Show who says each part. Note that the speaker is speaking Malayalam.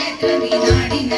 Speaker 1: ക്ഷേത്രമീനാടിന